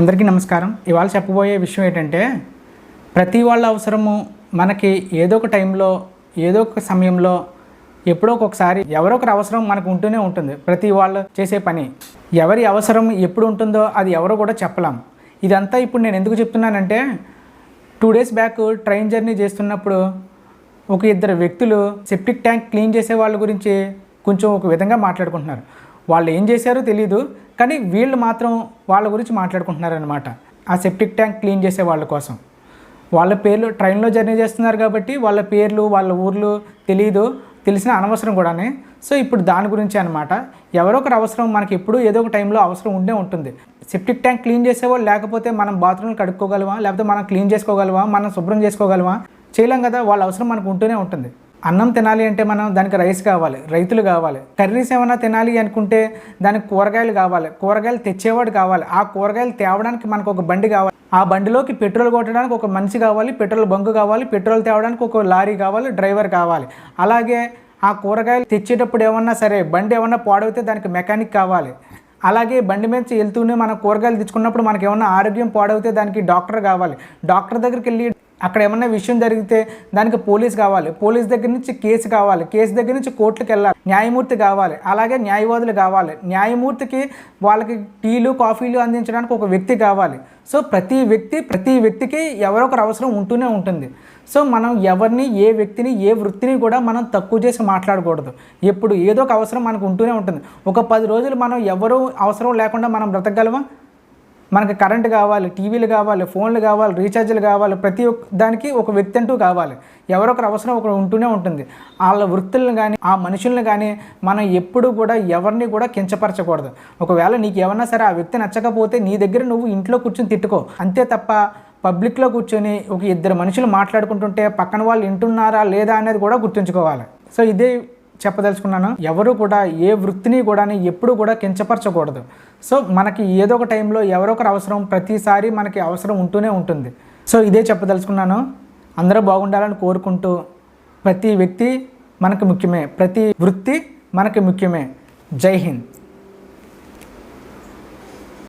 అందరికీ నమస్కారం. ఇవాళ చెప్పబోయే విషయం ఏంటంటే ప్రతి వాళ్ళ అవసరము మనకి ఏదో ఒక టైంలో ఏదో ఒక సమయంలో ఎప్పుడో ఒక్కొక్కసారి ఎవరో ఒకరి అవసరం మనకు ఉంటూనే ఉంటుంది. ప్రతి వాళ్ళు చేసే పని. ఎవరి అవసరం ఎప్పుడు ఉంటుందో అది ఎవరో కూడా చెప్పలేం. ఇదంతా ఇప్పుడు నేను ఎందుకు చెప్తున్నానంటే two days back train journey చేస్తున్నప్పుడు ఒక ఇద్దరు వ్యక్తులు సెప్టిక్ ట్యాంక్ క్లీన్ చేసే వాళ్ళ గురించి కొంచెం ఒక విధంగా మాట్లాడుకుంటున్నారు. వాళ్ళు ఏం చేశారో తెలియదు కానీ వీళ్ళు మాత్రం వాళ్ళ గురించి మాట్లాడుకుంటున్నారనమాట ఆ సెప్టిక్ ట్యాంక్ క్లీన్ చేసే వాళ్ళ కోసం. వాళ్ళ పేర్లు ట్రైన్లో జర్నీ చేస్తున్నారు కాబట్టి వాళ్ళ పేర్లు వాళ్ళ ఊర్లు తెలియదు తెలిసిన అనవసరం కూడానే. సో ఇప్పుడు దాని గురించి అనమాట ఎవరో ఒకరు అవసరం మనకి ఎప్పుడు ఏదో ఒక టైంలో అవసరం ఉండే ఉంటుంది. సెప్టిక్ ట్యాంక్ క్లీన్ చేసేవాళ్ళు లేకపోతే మనం బాత్రూమ్లు కడుక్కోగలమా? లేకపోతే మనం క్లీన్ చేసుకోగలవా మనం శుభ్రం చేసుకోగలవా చేయలేం కదా వాళ్ళ అవసరం మనకు ఉంటూనే ఉంటుంది. అన్నం తినాలి అంటే మనం దానికి రైస్ కావాలి రైతులు కావాలి. కర్రీస్ ఏమైనా తినాలి అనుకుంటే దానికి కూరగాయలు కావాలి కూరగాయలు తెచ్చేవాడు కావాలి. ఆ కూరగాయలు తేవడానికి మనకు ఒక బండి కావాలి. ఆ బండిలోకి పెట్రోల్ కొట్టడానికి ఒక మనిషి కావాలి పెట్రోల్ బంకు కావాలి పెట్రోల్ తేవడానికి ఒక లారీ కావాలి డ్రైవర్ కావాలి. అలాగే ఆ కూరగాయలు తెచ్చేటప్పుడు ఏమన్నా సరే బండి ఏమన్నా పాడైతే దానికి మెకానిక్ కావాలి. అలాగే బండి మీద వెళ్తూనే మనం కూరగాయలు తెచ్చుకున్నప్పుడు మనకి ఏమన్నా ఆరోగ్యం పాడవుతే దానికి డాక్టర్ కావాలి. డాక్టర్ దగ్గరికి వెళ్ళి అక్కడ ఏమన్నా విషయం జరిగితే దానికి పోలీస్ కావాలి. పోలీస్ దగ్గర నుంచి కేసు కావాలి. కేసు దగ్గర నుంచి కోర్టుకి వెళ్ళాలి. న్యాయమూర్తి కావాలి. అలాగే న్యాయవాదులు కావాలి. న్యాయమూర్తికి వాళ్ళకి టీలు కాఫీలు అందించడానికి ఒక వ్యక్తి కావాలి. సో ప్రతి వ్యక్తి ప్రతి వ్యక్తికి ఎవరో ఒకరు అవసరం ఉంటూనే ఉంటుంది. సో మనం ఎవరిని ఏ వ్యక్తిని ఏ వృత్తిని కూడా మనం తక్కువ చేసి మాట్లాడకూడదు. ఎప్పుడు ఏదో ఒక అవసరం మనకు ఉంటూనే ఉంటుంది. ఒక పది రోజులు మనం ఎవరు అవసరం లేకుండా మనం బ్రతకగలమా? మనకి కరెంట్ కావాలి టీవీలు కావాలి ఫోన్లు కావాలి రీఛార్జీలు కావాలి ప్రతి ఒక్క దానికి ఒక వ్యక్తి అంటూ కావాలి. ఎవరొకరు అవసరం ఒకరు ఉంటూనే ఉంటుంది. వాళ్ళ వృత్తులను కానీ ఆ మనుషులను కానీ మనం ఎప్పుడు కూడా ఎవరిని కూడా కించపరచకూడదు. ఒకవేళ నీకు ఏమన్నా సరే ఆ వ్యక్తి నచ్చకపోతే నీ దగ్గర నువ్వు ఇంట్లో కూర్చొని తిట్టుకో. అంతే తప్ప పబ్లిక్లో కూర్చొని ఒక ఇద్దరు మనుషులు మాట్లాడుకుంటుంటే పక్కన వాళ్ళు వింటున్నారా లేదా అనేది కూడా గుర్తుంచుకోవాలి. సో ఇదే చెప్పదలుచుకున్నాను. ఎవరు కూడా ఏ వృత్తిని కూడా ఎప్పుడు కూడా కించపరచకూడదు. సో మనకి ఏదో ఒక టైంలో ఎవరో ఒకరు అవసరం ప్రతిసారి మనకి అవసరం ఉంటూనే ఉంటుంది. సో ఇదే చెప్పదలుచుకున్నాను. అందరూ బాగుండాలని కోరుకుంటూ ప్రతి వ్యక్తి మనకు ముఖ్యమే. ప్రతి వృత్తి మనకి ముఖ్యమే. జై హింద్.